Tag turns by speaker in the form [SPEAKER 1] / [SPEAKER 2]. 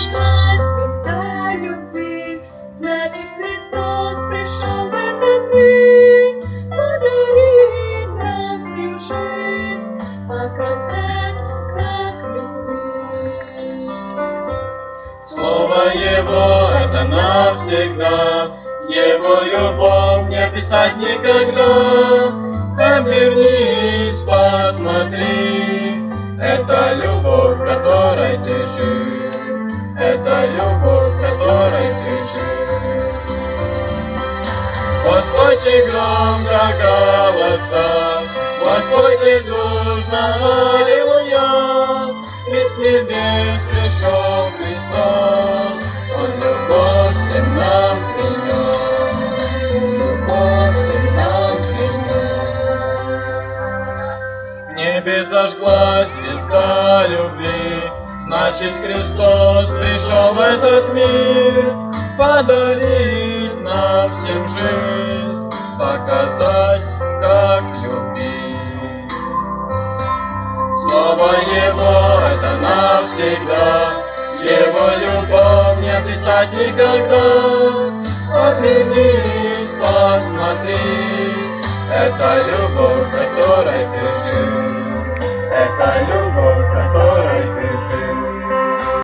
[SPEAKER 1] звезда любви, значит Христос пришел в этот мир, подарить нам всем жизнь, показать, как любить.
[SPEAKER 2] Слово Его — это навсегда, Его любовь не описать никогда. Обернись, посмотри, это любовь, которой ты жив. Господи громко голоса, Господи дружно, Аллилуйя, Ведь с небес пришел Христос, Он любовь всем нам принес, любовь нам принес. В небе зажглась звезда любви, Значит, Христос пришел в этот мир Подарить нам всем жизнь, Показать, как любить. Слово Его — это навсегда, Его любовь не описать никогда. Возмирись, посмотри, это любовь, в